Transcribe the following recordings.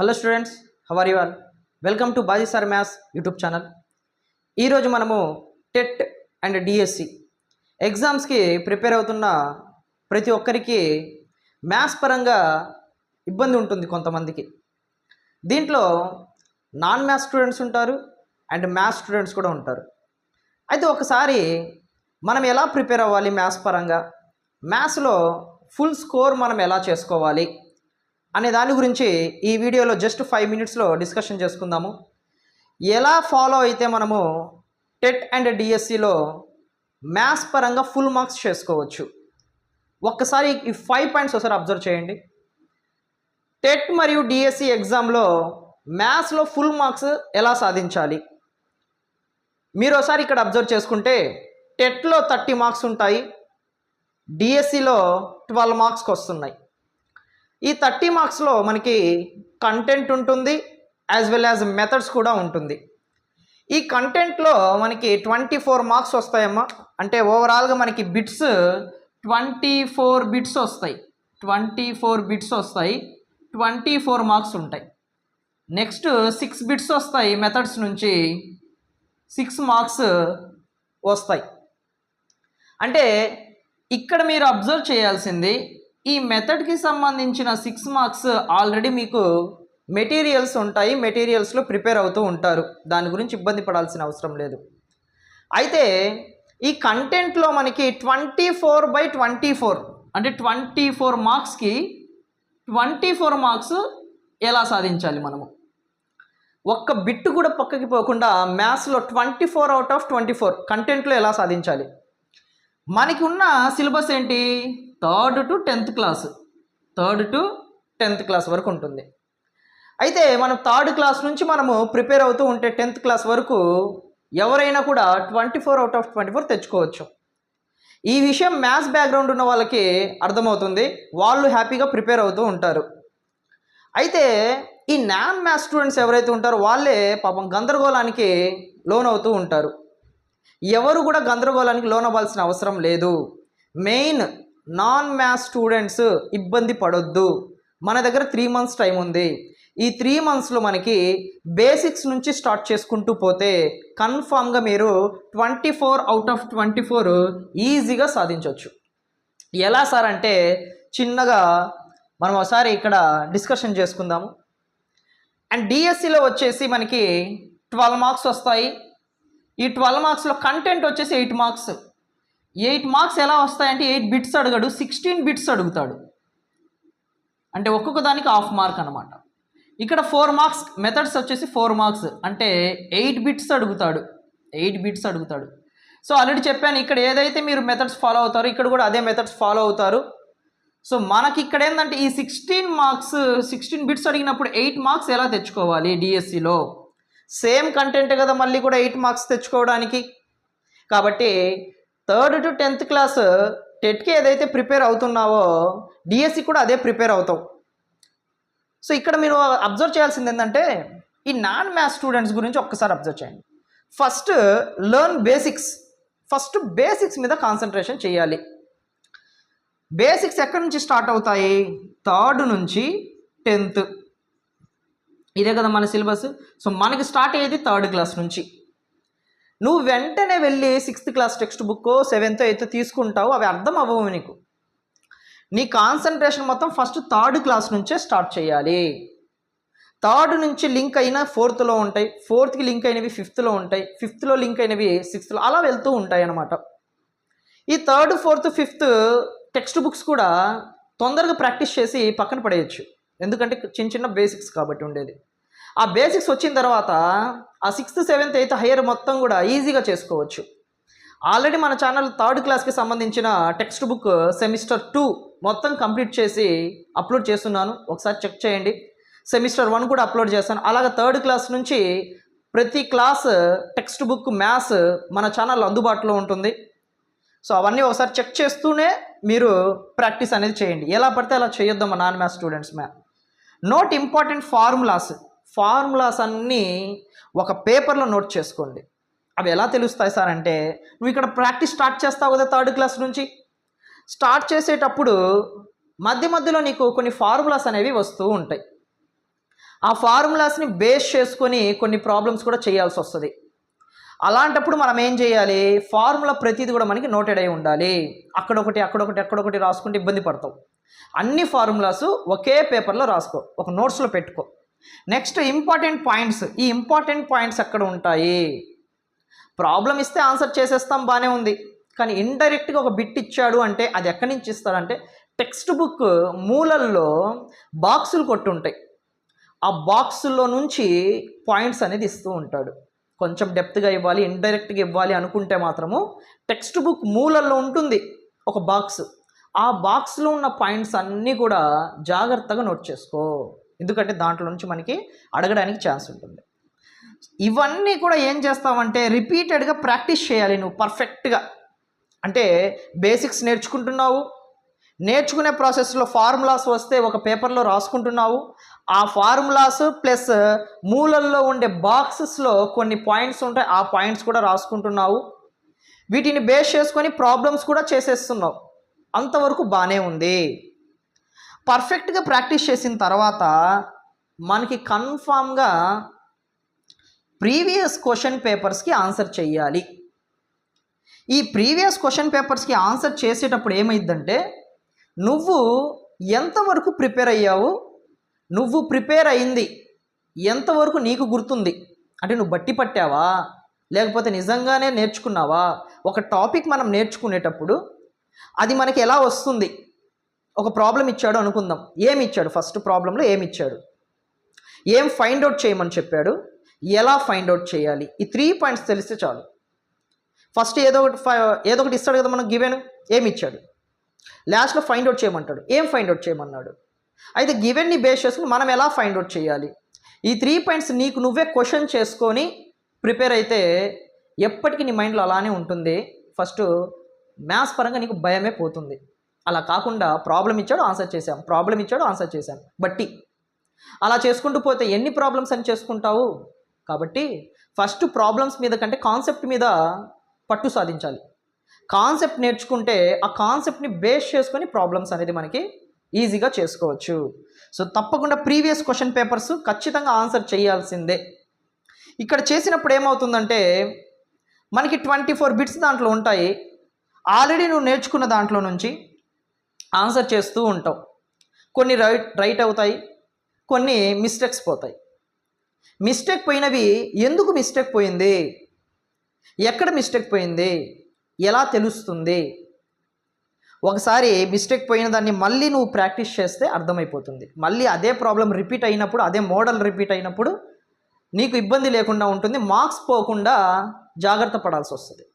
Hello students how are you all welcome to Baji sir maths YouTube channel ఈరోజు మనము TET and DSC ఎగ్జామ్స్కి prepare అవుతున్న ప్రతి ఒక్కరికి మ్యాథ్స్ పరంగా ఇబ్బంది ఉంటుంది కొంతమందికి. దీంట్లో నాన్ మ్యాథ్స్ స్టూడెంట్స్ ఉంటారు అండ్ మ్యాథ్స్ స్టూడెంట్స్ కూడా ఉంటారు. అయితే ఒకసారి మనం ఎలా ప్రిపేర్ అవ్వాలి మ్యాథ్స్ పరంగా? మ్యాథ్స్లో ఫుల్ స్కోర్ మనం ఎలా చేసుకోవాలి? అనే దాని గురించి ఈ వీడియోలో జస్ట్ ఫైవ్ మినిట్స్లో డిస్కషన్ చేసుకుందాము. ఎలా ఫాలో అయితే మనము టెట్ అండ్ డిఎస్సిలో మ్యాథ్స్ పరంగా ఫుల్ మార్క్స్ చేసుకోవచ్చు? ఒక్కసారి ఈ ఫైవ్ పాయింట్స్ ఒకసారి అబ్జర్వ్ చేయండి. టెట్ మరియు డిఎస్సి ఎగ్జామ్లో మ్యాథ్స్లో ఫుల్ మార్క్స్ ఎలా సాధించాలి? మీరు ఒకసారి ఇక్కడ అబ్జర్వ్ చేసుకుంటే టెట్లో థర్టీ మార్క్స్ ఉంటాయి డిఎస్సిలో ట్వెల్వ్ మార్క్స్కి వస్తున్నాయి. ఈ థర్టీ మార్క్స్లో మనకి కంటెంట్ ఉంటుంది యాజ్ వెల్ యాజ్ మెథడ్స్ కూడా ఉంటుంది. ఈ కంటెంట్లో మనకి ట్వంటీ ఫోర్ మార్క్స్ వస్తాయమ్మా. అంటే ఓవరాల్గా మనకి బిట్స్ ట్వంటీ ఫోర్ బిట్స్ వస్తాయి. ట్వంటీ ఫోర్ బిట్స్ వస్తాయి. ట్వంటీ ఫోర్ మార్క్స్ ఉంటాయి. నెక్స్ట్ సిక్స్ బిట్స్ వస్తాయి మెథడ్స్ నుంచి. సిక్స్ మార్క్స్ వస్తాయి. అంటే ఇక్కడ మీరు అబ్జర్వ్ చేయాల్సింది ఈ మెథడ్కి సంబంధించిన సిక్స్ మార్క్స్ ఆల్రెడీ మీకు మెటీరియల్స్ ఉంటాయి మెటీరియల్స్లో ప్రిపేర్ అవుతూ ఉంటారు. దాని గురించి ఇబ్బంది పడాల్సిన అవసరం లేదు. అయితే ఈ కంటెంట్లో మనకి twenty four by twenty four అంటే ట్వంటీ ఫోర్ మార్క్స్కి ట్వంటీ ఫోర్ మార్క్స్ ఎలా సాధించాలి మనము? ఒక్క బిట్ కూడా పక్కకి పోకుండా మ్యాథ్స్లో twenty four out of twenty four కంటెంట్లో ఎలా సాధించాలి? మనకి ఉన్న సిలబస్ ఏంటి? Third to tenth class. Third to tenth class వరకు ఉంటుంది. అయితే మనం థర్డ్ క్లాస్ నుంచి మనము ప్రిపేర్ అవుతూ ఉంటే టెన్త్ క్లాస్ వరకు ఎవరైనా కూడా twenty four out of twenty four తెచ్చుకోవచ్చు. ఈ విషయం మ్యాథ్స్ బ్యాక్గ్రౌండ్ ఉన్న వాళ్ళకి అర్థమవుతుంది. వాళ్ళు హ్యాపీగా ప్రిపేర్ అవుతూ ఉంటారు. అయితే ఈ నాన్ మ్యాథ్స్ స్టూడెంట్స్ ఎవరైతే ఉంటారో వాళ్ళే పాపం గందరగోళానికి లోన్ అవుతూ ఉంటారు. ఎవరు కూడా గందరగోళానికి లోన్ అవ్వాల్సిన అవసరం లేదు. మెయిన్ నాన్ మ్యాథ్స్ స్టూడెంట్స్ ఇబ్బంది పడొద్దు. మన దగ్గర త్రీ మంత్స్ టైం ఉంది. ఈ త్రీ మంత్స్లో మనకి బేసిక్స్ నుంచి స్టార్ట్ చేసుకుంటూ పోతే కన్ఫామ్గా మీరు twenty four out of twenty four ఈజీగా సాధించవచ్చు ఎలా సార్ అంటే చిన్నగా మనం ఒకసారి ఇక్కడ డిస్కషన్ చేసుకుందాము. అండ్ డిఎస్సిలో వచ్చేసి మనకి ట్వెల్వ్ మార్క్స్ వస్తాయి. ఈ ట్వెల్వ్ మార్క్స్లో కంటెంట్ వచ్చేసి ఎయిట్ మార్క్స్ ఎయిట్ మార్క్స్ ఎలా వస్తాయంటే ఎయిట్ బిట్స్ అడగడు సిక్స్టీన్ బిట్స్ అడుగుతాడు. అంటే ఒక్కొక్క దానికి హాఫ్ మార్క్ అనమాట ఇక్కడ ఫోర్ మార్క్స్ మెథడ్స్ వచ్చేసి ఫోర్ మార్క్స్. అంటే ఎయిట్ బిట్స్ అడుగుతాడు. ఎయిట్ బిట్స్ అడుగుతాడు. సో ఆల్రెడీ చెప్పాను ఇక్కడ ఏదైతే మీరు మెథడ్స్ ఫాలో అవుతారో ఇక్కడ కూడా అదే మెథడ్స్ ఫాలో అవుతారు. సో మనకి ఇక్కడ ఏంటంటే ఈ సిక్స్టీన్ మార్క్స్ సిక్స్టీన్ బిట్స్ అడిగినప్పుడు ఎయిట్ మార్క్స్ ఎలా తెచ్చుకోవాలి డిఎస్సిలో? సేమ్ కంటెంట్ కదా మళ్ళీ కూడా ఎయిట్ మార్క్స్ తెచ్చుకోవడానికి. కాబట్టి థర్డ్ టు టెన్త్ క్లాస్ టెట్కి ఏదైతే ప్రిపేర్ అవుతున్నావో డిఎస్సి కూడా అదే ప్రిపేర్ అవుతావు. సో ఇక్కడ మీరు అబ్జర్వ్ చేయాల్సింది ఏంటంటే ఈ నాన్ మ్యాథ్స్ స్టూడెంట్స్ గురించి ఒక్కసారి అబ్జర్వ్ చేయండి. First learn basics. First basics మీద కాన్సన్ట్రేషన్ చేయాలి. బేసిక్స్ ఎక్కడి నుంచి స్టార్ట్ అవుతాయి? థర్డ్ నుంచి టెన్త్. ఇదే కదా మన సిలబస్. సో మనకి స్టార్ట్ అయ్యేది థర్డ్ క్లాస్ నుంచి. నువ్వు వెంటనే వెళ్ళి sixth class text book seventh eighth తీసుకుంటావు అవి అర్థం అవ్వవు నీకు. నీ కాన్సన్ట్రేషన్ మొత్తం ఫస్ట్ థర్డ్ క్లాస్ నుంచే స్టార్ట్ చేయాలి. థర్డ్ నుంచి లింక్ అయిన ఫోర్త్లో ఉంటాయి ఫోర్త్కి లింక్ అయినవి ఫిఫ్త్లో ఉంటాయి ఫిఫ్త్లో లింక్ అయినవి సిక్స్త్లో అలా వెళ్తూ ఉంటాయి అన్నమాట. ఈ third fourth fifth text books కూడా తొందరగా ప్రాక్టీస్ చేసి పక్కన పడేయచ్చు. ఎందుకంటే చిన్న చిన్న బేసిక్స్ కాబట్టి ఉండేది. ఆ బేసిక్స్ వచ్చిన తర్వాత ఆ సిక్స్త్ సెవెంత్ ఎయిత్ హైయర్ మొత్తం కూడా ఈజీగా చేసుకోవచ్చు. ఆల్రెడీ మన ఛానల్ థర్డ్ క్లాస్కి సంబంధించిన టెక్స్ట్ బుక్ సెమిస్టర్ టూ మొత్తం కంప్లీట్ చేసి అప్లోడ్ చేస్తున్నాను. ఒకసారి చెక్ చేయండి. సెమిస్టర్ వన్ కూడా అప్లోడ్ చేస్తాను. అలాగే థర్డ్ క్లాస్ నుంచి ప్రతి క్లాస్ టెక్స్ట్ బుక్ మ్యాథ్స్ మన ఛానల్ అందుబాటులో ఉంటుంది. సో అవన్నీ ఒకసారి చెక్ చేస్తూనే మీరు ప్రాక్టీస్ అనేది చేయండి. ఎలా పడితే అలా చేయొద్దాం మా non maths students math note important formulas formulas అన్నీ ఒక పేపర్లో నోట్ చేసుకోండి. అవి ఎలా తెలుస్తాయి సార్ అంటే నువ్వు ఇక్కడ ప్రాక్టీస్ స్టార్ట్ చేస్తావు కదా థర్డ్ క్లాస్ నుంచి? స్టార్ట్ చేసేటప్పుడు మధ్య మధ్యలో నీకు కొన్ని ఫార్ములాస్ అనేవి వస్తూ ఉంటాయి. ఆ ఫార్ములాస్ని బేస్ చేసుకొని కొన్ని ప్రాబ్లమ్స్ కూడా చేయాల్సి వస్తుంది. అలాంటప్పుడు మనం ఏం చేయాలి? ఫార్ములా ప్రతిదీ కూడా మనకి నోటెడ్ అయి ఉండాలి. అక్కడొకటి అక్కడొకటి అక్కడొకటి రాసుకుంటే ఇబ్బంది పడతావు. అన్ని ఫార్ములాస్ ఒకే పేపర్లో రాసుకో. ఒక నోట్స్లో పెట్టుకో. నెక్స్ట్ ఇంపార్టెంట్ పాయింట్స్ ఈ ఇంపార్టెంట్ పాయింట్స్ ఎక్కడ ఉంటాయి? ప్రాబ్లం ఇస్తే ఆన్సర్ చేసేస్తాం బాగానే ఉంది. కానీ ఇండైరెక్ట్గా ఒక బిట్ ఇచ్చాడు అంటే అది ఎక్కడి నుంచి ఇస్తాడంటే టెక్స్ట్ బుక్ మూలల్లో బాక్సులు కొట్టుంటాయి. ఆ బాక్సుల్లో నుంచి పాయింట్స్ అనేది ఇస్తూ ఉంటాడు. కొంచెం డెప్త్గా ఇవ్వాలి ఇండైరెక్ట్గా ఇవ్వాలి అనుకుంటే మాత్రము టెక్స్ట్ బుక్ మూలల్లో ఉంటుంది ఒక బాక్స్ ఆ బాక్స్లో ఉన్న పాయింట్స్ అన్నీ కూడా జాగ్రత్తగా నోట్ చేసుకో. ఎందుకంటే దాంట్లో నుంచి మనకి అడగడానికి ఛాన్స్ ఉంటుంది. ఇవన్నీ కూడా ఏం చేస్తావంటే రిపీటెడ్గా ప్రాక్టీస్ చేయాలి నువ్వు పర్ఫెక్ట్గా అంటే బేసిక్స్ నేర్చుకుంటున్నావు నేర్చుకునే ప్రాసెస్లో ఫార్ములాస్ వస్తే ఒక పేపర్లో రాసుకుంటున్నావు ఆ ఫార్ములాస్ ప్లస్ మూలల్లో ఉండే బాక్సెస్లో కొన్ని పాయింట్స్ ఉంటాయి ఆ పాయింట్స్ కూడా రాసుకుంటున్నావు. వీటిని బేస్ చేసుకొని ప్రాబ్లమ్స్ కూడా చేసేస్తున్నావు. అంతవరకు బాగానే ఉంది. పర్ఫెక్ట్గా ప్రాక్టీస్ చేసిన తర్వాత మనకి కన్ఫామ్గా ప్రీవియస్ క్వశ్చన్ పేపర్స్కి ఆన్సర్ చేయాలి ఈ ప్రీవియస్ క్వశ్చన్ పేపర్స్కి ఆన్సర్ చేసేటప్పుడు ఏమైందంటే నువ్వు ఎంతవరకు ప్రిపేర్ అయ్యావు? నువ్వు ప్రిపేర్ అయింది. ఎంతవరకు నీకు గుర్తుంది? అంటే నువ్వు బట్టి పట్టావా? లేకపోతే నిజంగానే నేర్చుకున్నావా? ఒక టాపిక్ మనం నేర్చుకునేటప్పుడు అది మనకి ఎలా వస్తుంది? ఒక ప్రాబ్లం ఇచ్చాడు అనుకుందాం. ఏమి ఇచ్చాడు ఫస్ట్ ప్రాబ్లంలో ఏమి ఇచ్చాడు ఏం ఫైండ్ అవుట్ చేయమని చెప్పాడు? ఎలా ఫైండ్ అవుట్ చేయాలి? ఈ త్రీ పాయింట్స్ తెలిస్తే చాలు. ఫస్ట్ ఏదో ఒకటి ఏదో ఒకటి ఇస్తాడు కదా మనం గివెన్ ఏమి ఇచ్చాడు లాస్ట్లో ఫైండ్ అవుట్ చేయమంటాడు. ఏం ఫైండ్ అవుట్ చేయమన్నాడు? అయితే గివెన్ని బేస్ చేసుకుని మనం ఎలా ఫైండ్ అవుట్ చేయాలి? ఈ త్రీ పాయింట్స్ నీకు నువ్వే క్వశ్చన్ చేసుకొని ప్రిపేర్ అయితే ఎప్పటికీ నీ మైండ్లో అలానే ఉంటుంది. ఫస్ట్ మ్యాథ్స్ పరంగా నీకు భయమే పోతుంది. అలా కాకుండా ప్రాబ్లం ఇచ్చాడు ఆన్సర్ చేశాం. ప్రాబ్లం ఇచ్చాడు ఆన్సర్ చేశాం. బట్టి. అలా చేసుకుంటూ పోతే ఎన్ని ప్రాబ్లమ్స్ అని చేసుకుంటావు? కాబట్టి ఫస్ట్ ప్రాబ్లమ్స్ మీద కంటే కాన్సెప్ట్ మీద పట్టు సాధించాలి. కాన్సెప్ట్ నేర్చుకుంటే ఆ కాన్సెప్ట్ని బేస్ చేసుకొని ప్రాబ్లమ్స్ అనేది మనకి ఈజీగా చేసుకోవచ్చు. సో తప్పకుండా ప్రీవియస్ క్వశ్చన్ పేపర్స్ ఖచ్చితంగా ఆన్సర్ చేయాల్సిందే. ఇక్కడ చేసినప్పుడు ఏమవుతుందంటే మనకి ట్వంటీ ఫోర్ బిట్స్ దాంట్లో ఉంటాయి. ఆల్రెడీ నువ్వు నేర్చుకున్న దాంట్లో నుంచి ఆన్సర్ చేస్తూ ఉంటాం. కొన్ని రైట్ రైట్ అవుతాయి కొన్ని మిస్టేక్స్ పోతాయి. మిస్టేక్ పోయినవి ఎందుకు మిస్టేక్ పోయింది? ఎక్కడ మిస్టేక్ పోయింది? ఎలా తెలుస్తుంది? ఒకసారి మిస్టేక్ పోయిన దాన్ని మళ్ళీ నువ్వు ప్రాక్టీస్ చేస్తే అర్థమైపోతుంది. మళ్ళీ అదే ప్రాబ్లం రిపీట్ అయినప్పుడు అదే మోడల్ రిపీట్ అయినప్పుడు నీకు ఇబ్బంది లేకుండా ఉంటుంది మార్క్స్ పోకుండా జాగ్రత్త పడాల్సి వస్తుంది.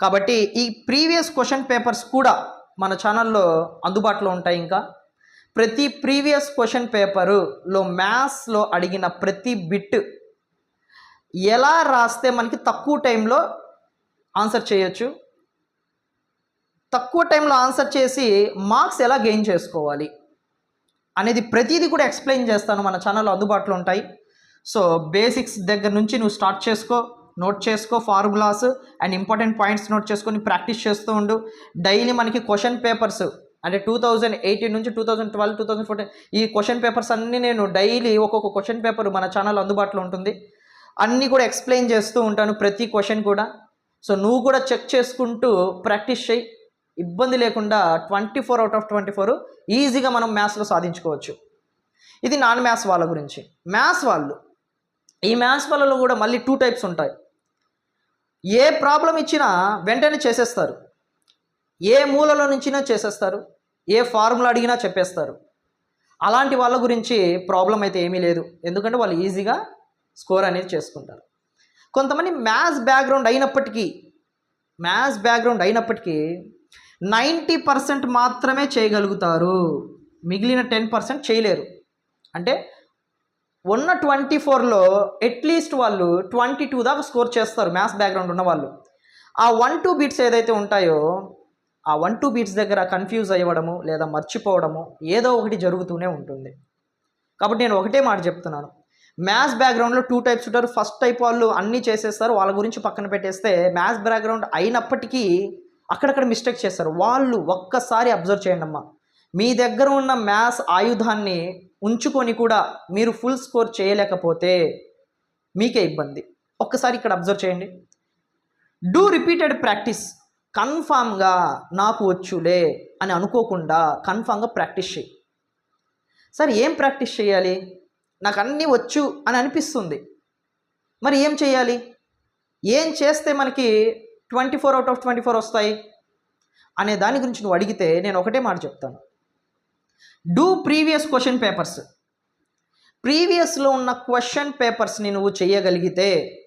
కాబట్టి ఈ ప్రీవియస్ క్వశ్చన్ పేపర్స్ కూడా మన ఛానల్లో అందుబాటులో ఉంటాయి ఇంకా. ప్రతి ప్రీవియస్ క్వశ్చన్ పేపరులో మ్యాథ్స్లో అడిగిన ప్రతి బిట్ ఎలా రాస్తే మనకి తక్కువ టైంలో ఆన్సర్ చేయొచ్చు? తక్కువ టైంలో ఆన్సర్ చేసి మార్క్స్ ఎలా గెయిన్ చేసుకోవాలి? అనేది ప్రతిదీ కూడా ఎక్స్ప్లెయిన్ చేస్తాను. మన ఛానల్లో అందుబాటులో ఉంటాయి. సో బేసిక్స్ దగ్గర నుంచి నువ్వు స్టార్ట్ చేసుకో. నోట్ చేసుకో formulas and important points note చేసుకొని ప్రాక్టీస్ చేస్తూ ఉండు. డైలీ మనకి క్వశ్చన్ పేపర్స్ అంటే టూ థౌజండ్ ఎయిటీన్ నుంచి two thousand twelve two thousand fourteen ఈ క్వశ్చన్ పేపర్స్ అన్నీ నేను డైలీ ఒక్కొక్క క్వశ్చన్ పేపర్ మన ఛానల్ అందుబాటులో ఉంటుంది. అన్నీ కూడా ఎక్స్ప్లెయిన్ చేస్తూ ఉంటాను ప్రతి క్వశ్చన్ కూడా. సో నువ్వు కూడా చెక్ చేసుకుంటూ ప్రాక్టీస్ చేయి. ఇబ్బంది లేకుండా twenty four out of twenty four ఈజీగా మనం మ్యాథ్స్లో సాధించుకోవచ్చు. ఇది నాన్ మ్యాథ్స్ వాళ్ళ గురించి. మ్యాథ్స్ వాళ్ళు ఈ మ్యాథ్స్ వాళ్ళలో కూడా మళ్ళీ టూ టైప్స్ ఉంటాయి. ఏ ప్రాబ్లం ఇచ్చినా వెంటనే చేసేస్తారు. ఏ మూలలో నుంచినా చేసేస్తారు. ఏ ఫార్ములా అడిగినా చెప్పేస్తారు. అలాంటి వాళ్ళ గురించి ప్రాబ్లం అయితే ఏమీ లేదు. ఎందుకంటే వాళ్ళు ఈజీగా స్కోర్ అనేది చేసుకుంటారు. కొంతమంది మ్యాథ్స్ బ్యాక్గ్రౌండ్ అయినప్పటికీ మ్యాథ్స్ బ్యాక్గ్రౌండ్ అయినప్పటికీ నైంటీ పర్సెంట్ మాత్రమే చేయగలుగుతారు. మిగిలిన టెన్ పర్సెంట్ చేయలేరు. అంటే ఉన్న ట్వంటీ ఫోర్లో అట్లీస్ట్ వాళ్ళు ట్వంటీ టూ దాకా స్కోర్ చేస్తారు మ్యాథ్స్ బ్యాక్గ్రౌండ్ ఉన్న వాళ్ళు. ఆ వన్ టూ బీట్స్ ఏదైతే ఉంటాయో ఆ వన్ టూ బీట్స్ దగ్గర కన్ఫ్యూజ్ అయ్యడము లేదా మర్చిపోవడము ఏదో ఒకటి జరుగుతూనే ఉంటుంది. కాబట్టి నేను ఒకటే మాట చెప్తున్నాను. మ్యాథ్స్ బ్యాక్గ్రౌండ్లో టూ టైప్స్ ఉంటారు. ఫస్ట్ టైప్ వాళ్ళు అన్నీ చేసేస్తారు. వాళ్ళ గురించి పక్కన పెట్టేస్తే మ్యాథ్స్ బ్యాక్గ్రౌండ్ అయినప్పటికీ అక్కడక్కడ మిస్టేక్ చేస్తారు. వాళ్ళు ఒక్కసారి అబ్జర్వ్ చేయండి అమ్మా మీ దగ్గర ఉన్న మ్యాథ్స్ ఆయుధాన్ని ఉంచుకొని కూడా మీరు ఫుల్ స్కోర్ చేయలేకపోతే మీకే ఇబ్బంది. ఒక్కసారి ఇక్కడ అబ్జర్వ్ చేయండి. Do repeated practice. కన్ఫామ్గా నాకు వచ్చులే అని అనుకోకుండా కన్ఫామ్గా ప్రాక్టీస్ చేయి. సరే ఏం ప్రాక్టీస్ చేయాలి? నాకు అన్నీ వచ్చు అని అనిపిస్తుంది. మరి ఏం చేయాలి? ఏం చేస్తే మనకి twenty four out of twenty four వస్తాయి? అనే దాని గురించి నువ్వు అడిగితే నేను ఒకటే మాట చెప్తాను. డూ ప్రీవియస్ క్వశ్చన్ పేపర్స్ ప్రీవియస్లో ఉన్న క్వశ్చన్ పేపర్స్ని నువ్వు చేయగలిగితే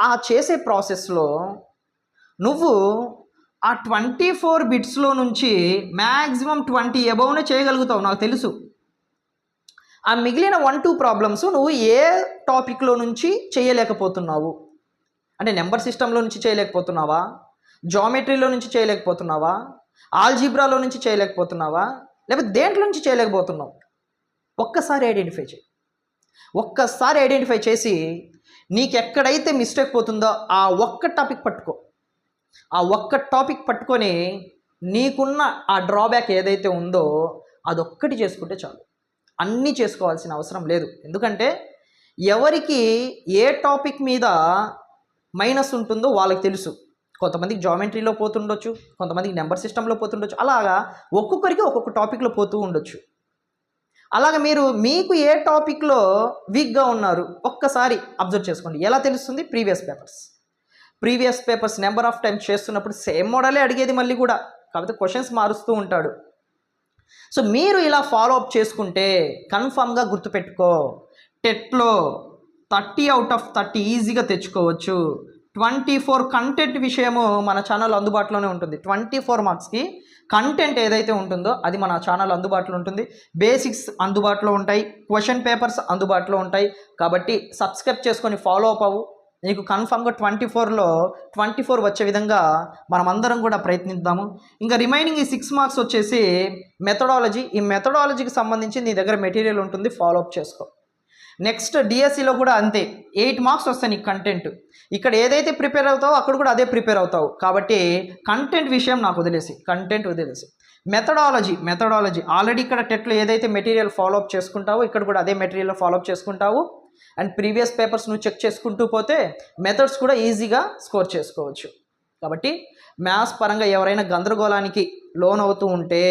ఆ చేసే ప్రాసెస్లో నువ్వు ఆ ట్వంటీ ఫోర్ బిట్స్లో నుంచి మ్యాక్సిమం ట్వంటీ అబౌవ్నే చేయగలుగుతావు నాకు తెలుసు. ఆ మిగిలిన వన్ టూ ప్రాబ్లమ్స్ నువ్వు ఏ టాపిక్లో నుంచి చేయలేకపోతున్నావు? అంటే నెంబర్ సిస్టంలో నుంచి చేయలేకపోతున్నావా? జామెట్రీలో నుంచి చేయలేకపోతున్నావా? ఆల్జీబ్రాలో నుంచి చేయలేకపోతున్నావా? లేకపోతే దేంట్లో నుంచి చేయలేకపోతున్నావు? ఒక్కసారి ఐడెంటిఫై చేయి. ఒక్కసారి ఐడెంటిఫై చేసి నీకు ఎక్కడైతే మిస్టేక్ పోతుందో ఆ ఒక్క టాపిక్ పట్టుకో. ఆ ఒక్క టాపిక్ పట్టుకొని నీకున్న ఆ డ్రాబ్యాక్ ఏదైతే ఉందో అదొక్కటి చేసుకుంటే చాలు. అన్నీ చేసుకోవాల్సిన అవసరం లేదు. ఎందుకంటే ఎవరికి ఏ టాపిక్ మీద మైనస్ ఉంటుందో వాళ్ళకి తెలుసు. కొంతమందికి జామెట్రీలో పోతుండొచ్చు కొంతమందికి నెంబర్ సిస్టంలో పోతుండొచ్చు. అలాగా ఒక్కొక్కరికి ఒక్కొక్క టాపిక్లో పోతూ ఉండొచ్చు. అలాగ మీరు మీకు ఏ టాపిక్లో వీక్గా ఉన్నారు ఒక్కసారి అబ్జర్వ్ చేసుకోండి. ఎలా తెలుస్తుంది? Previous papers previous papers number of times చేస్తున్నప్పుడు సేమ్ మోడలే అడిగేది మళ్ళీ కూడా. కాకపోతే క్వశ్చన్స్ మారుస్తూ ఉంటాడు. సో మీరు ఇలా ఫాలో అప్ చేసుకుంటే కన్ఫామ్గా గుర్తుపెట్టుకో. టెట్లో థర్టీ అవుట్ ఆఫ్ థర్టీ ఈజీగా తెచ్చుకోవచ్చు. ట్వంటీ ఫోర్ కంటెంట్ విషయము మన ఛానల్ అందుబాటులోనే ఉంటుంది. ట్వంటీ ఫోర్ మార్క్స్కి కంటెంట్ ఏదైతే ఉంటుందో అది మన ఛానల్ అందుబాటులో ఉంటుంది. బేసిక్స్ అందుబాటులో ఉంటాయి. క్వశ్చన్ పేపర్స్ అందుబాటులో ఉంటాయి. కాబట్టి సబ్స్క్రైబ్ చేసుకొని ఫాలో అప్ అవ్వు. నీకు కన్ఫామ్గా ట్వంటీ ఫోర్లో ట్వంటీ ఫోర్ వచ్చే విధంగా మనమందరం కూడా ప్రయత్నిద్దాము. ఇంకా రిమైనింగ్ ఈ సిక్స్ మార్క్స్ వచ్చేసి మెథడాలజీ. ఈ మెథడాలజీకి సంబంధించి నీ దగ్గర మెటీరియల్ ఉంటుంది. ఫాలో అప్ చేసుకో. నెక్స్ట్ డిఎస్సిలో కూడా అంతే. ఎయిట్ మార్క్స్ వస్తాయి నీకు కంటెంట్ ఇక్కడ ఏదైతే ప్రిపేర్ అవుతావో అక్కడ కూడా అదే ప్రిపేర్ అవుతావు. కాబట్టి కంటెంట్ విషయం నాకు వదిలేసి కంటెంట్ వదిలేసి. మెథడాలజీ మెథడాలజీ ఆల్రెడీ ఇక్కడ టెట్లో ఏదైతే మెటీరియల్ ఫాలో అప్ చేసుకుంటావో ఇక్కడ కూడా అదే మెటీరియల్ ఫాలో అప్ చేసుకుంటావు. అండ్ ప్రీవియస్ పేపర్స్ నువ్వు చెక్ చేసుకుంటూ పోతే మెథడ్స్ కూడా ఈజీగా స్కోర్ చేసుకోవచ్చు. కాబట్టి మ్యాథ్స్ పరంగా ఎవరైనా గందరగోళానికి లోన్ అవుతూ ఉంటే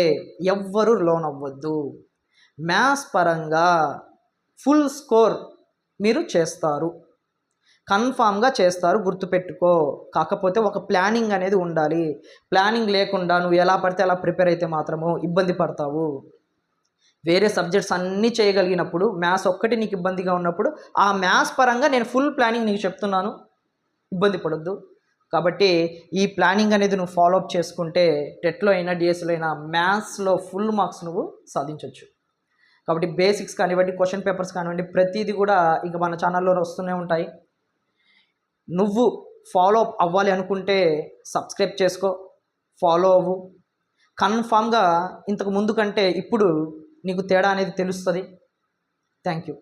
ఎవ్వరూ లోన్ అవ్వద్దు మ్యాథ్స్ పరంగా ఫుల్ స్కోర్ మీరు చేస్తారు. కన్ఫామ్గా చేస్తారు గుర్తుపెట్టుకో. కాకపోతే ఒక ప్లానింగ్ అనేది ఉండాలి. ప్లానింగ్ లేకుండా నువ్వు ఎలా పడితే అలా ప్రిపేర్ అయితే మాత్రము ఇబ్బంది పడతావు. వేరే సబ్జెక్ట్స్ అన్నీ చేయగలిగినప్పుడు మ్యాథ్స్ ఒక్కటి నీకు ఇబ్బందిగా ఉన్నప్పుడు ఆ మ్యాథ్స్ పరంగా నేను ఫుల్ ప్లానింగ్ నీకు చెప్తున్నాను. ఇబ్బంది పడొద్దు. కాబట్టి ఈ ప్లానింగ్ అనేది నువ్వు ఫాలోఅప్ చేసుకుంటే టెట్లో అయినా డిఎస్లో అయినా మ్యాథ్స్లో ఫుల్ మార్క్స్ నువ్వు సాధించవచ్చు కాబట్టి బేసిక్స్ కానివ్వండి క్వశ్చన్ పేపర్స్ కానివ్వండి ప్రతిదీ కూడా ఇక మన ఛానల్లో వస్తూనే ఉంటాయి. నువ్వు ఫాలో అప్ అవ్వాలి అనుకుంటే సబ్స్క్రైబ్ చేసుకో ఫాలో అవ్వు. కన్ఫామ్గా ఇంతకు ముందు కంటే ఇప్పుడు నీకు తేడా అనేది తెలుస్తుంది. Thank you